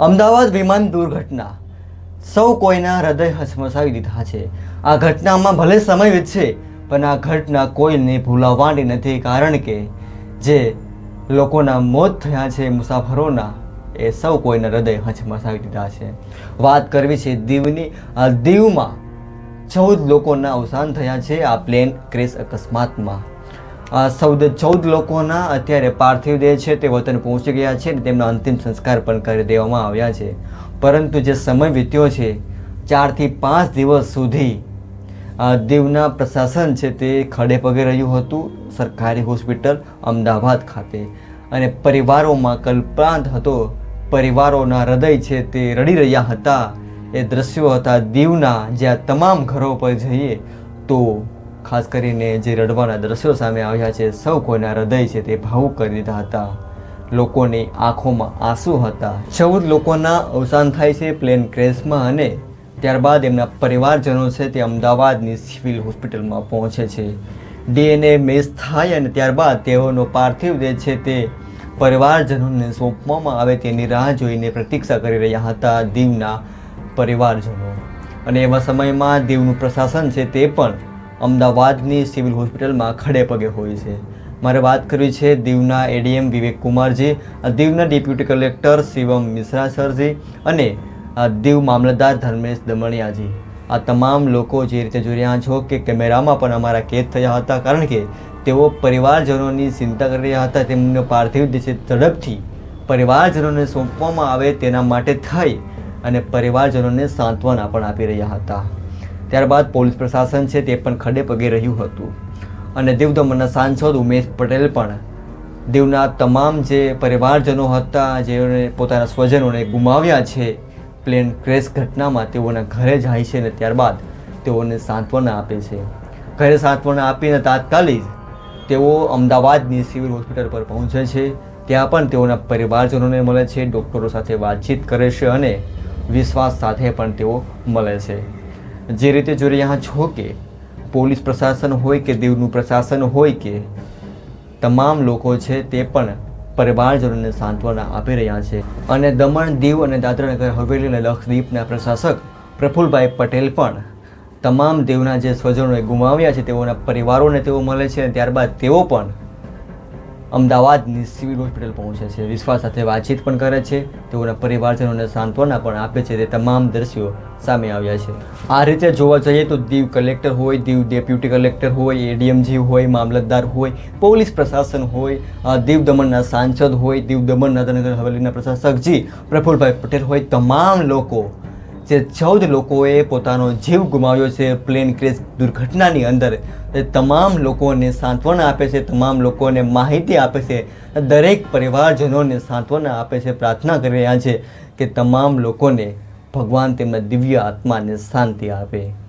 અમદાવાદ વિમાન દુર્ઘટના. સૌ કોઈના હૃદય હસમસાવી દીધા છે. આ ઘટનામાં ભલે સમય વીતશે, પણ આ ઘટના કોઈને ભૂલાવવાની નથી, કારણ કે જે લોકોના મોત થયા છે, મુસાફરોના, એ સૌ કોઈના હૃદય હચમસાવી દીધા છે. વાત કરવી છે દીવની. આ દીવમાં ચૌદ લોકોના અવસાન થયા છે. આ પ્લેન ક્રેશ અકસ્માતમાં. ચૌદ ચૌદ લોકોના અત્યારે પાર્થિવ દેહ છે તે વતન પહોંચી ગયા છે અને તેમના અંતિમ સંસ્કાર પણ કરી દેવામાં આવ્યા છે. પરંતુ જે સમય વીત્યો છે, ચારથી પાંચ દિવસ સુધી દીવના પ્રશાસન છે તે ખડે પગે રહ્યું હતું, સરકારી હોસ્પિટલ અમદાવાદ ખાતે. અને પરિવારોમાં કલ્પાંત હતો, પરિવારોના હૃદય છે તે રડી રહ્યા હતા, એ દ્રશ્યો હતા દીવના, જ્યાં તમામ ઘરો પર જઈએ તો ખાસ કરીને જે રડવાના દ્રશ્યો સામે આવ્યા છે, સૌ કોઈના હૃદય છે તે ભાવુક કરી દીધા હતા. લોકોની આંખોમાં આંસુ હતા. ચૌદ લોકોના અવસાન થાય છે પ્લેન ક્રેશમાં અને ત્યારબાદ એમના પરિવારજનો છે તે અમદાવાદની સિવિલ હોસ્પિટલમાં પહોંચે છે. ડીએનએ મેચ થાય અને ત્યારબાદ તેઓનો પાર્થિવ દેહ છે તે પરિવારજનોને સોંપવામાં આવે તેની રાહ જોઈને પ્રતીક્ષા કરી રહ્યા હતા દીવના પરિવારજનો. અને એવા સમયમાં દીવનું પ્રશાસન છે તે પણ અમદાવાદની સિવિલ હોસ્પિટલમાં ખડે પગે હોય છે. મારે વાત કરવી છે દીવના એડીએમ વિવેક કુમારજી દીવના ડેપ્યુટી કલેક્ટર શિવમ મિશ્રા સરજી અને દીવ મામલતદાર ધર્મેશ દમણિયાજી. આ તમામ લોકો જે રીતે જોઈ રહ્યા છો કે કેમેરામાં પણ અમારા કેદ થયા હતા કારણ કે તેઓ પરિવારજનોની ચિંતા કરી રહ્યા હતા. તેમનો પાર્થિવ દેશે ઝડપથી પરિવારજનોને સોંપવામાં આવે તેના માટે થઈ અને પરિવારજનોને સાંત્વના પણ આપી રહ્યા હતા. ત્યારબાદ પોલીસ પ્રશાસન છે તે પણ ખડે પગે રહ્યું હતું. અને દેવ દમણના સાંસદ ઉમેશ પટેલ પણ દેવના તમામ જે પરિવારજનો હતા જેઓને પોતાના સ્વજનોને ગુમાવ્યા છે, પ્લેન ક્રેશ ઘટનામાં તેઓના ઘરે જાય છે અને ત્યારબાદ તેઓને સાંત્વના આપે છે. ઘરે સાંત્વના આપીને તાત્કાલિક તેઓ અમદાવાદની સિવિલ હોસ્પિટલ પર પહોંચે છે. ત્યાં પણ તેઓના પરિવારજનોને મળે છે, ડૉક્ટરો સાથે વાતચીત કરે છે અને વિશ્વાસ સાથે પણ તેઓ મળે છે. જે રીતે જોઈ અહીંયા છો કે, પોલીસ પ્રશાસન હોય કે દીવનું પ્રશાસન હોય કે, તમામ લોકો છે તે પણ પરિવારજનોને સાંત્વના આપી રહ્યા છે. અને દમણ દીવ અને દાદરાનગર હવેલી અને લક્ષદ્વીપના પ્રશાસક પ્રફુલભાઈ પટેલ પણ તમામ દેવના જે સ્વજનોએ ગુમાવ્યા છે તેઓના પરિવારોને તેઓ મળે છે અને ત્યારબાદ તેઓ પણ અમદાવાદની સિવિલ હોસ્પિટલ પહોંચે છે. વિશ્વાસ સાથે વાતચીત પણ કરે છે. તેઓના પરિવારજનોને સાંત્વના પણ આપે છે. તે તમામ દ્રશ્યો સામે આવ્યા છે. આ રીતે જોવા જઈએ તો દીવ કલેક્ટર હોય, દીવ ડેપ્યુટી કલેક્ટર હોય એડીએમજી હોય, મામલતદાર હોય, પોલીસ પ્રશાસન હોય દીવ દમણના સાંસદ હોય, દીવ દમણ નગર હવેલીના પ્રશાસકજી પ્રફુલભાઈ પટેલ હોય, તમામ લોકો જે ચૌદ લોકોએ પોતાનો જીવ ગુમાવ્યો છે, પ્લેન ક્રેશ દુર્ઘટનાની અંદર. એ તમામ લોકોને સાંત્વના આપે છે, તમામ લોકોને માહિતી આપે છે. દરેક પરિવારજનોને સાંત્વના આપે છે, પ્રાર્થના કરી રહ્યા છે કે તમામ લોકોને ભગવાન તેમના દિવ્ય આત્માને શાંતિ આપે.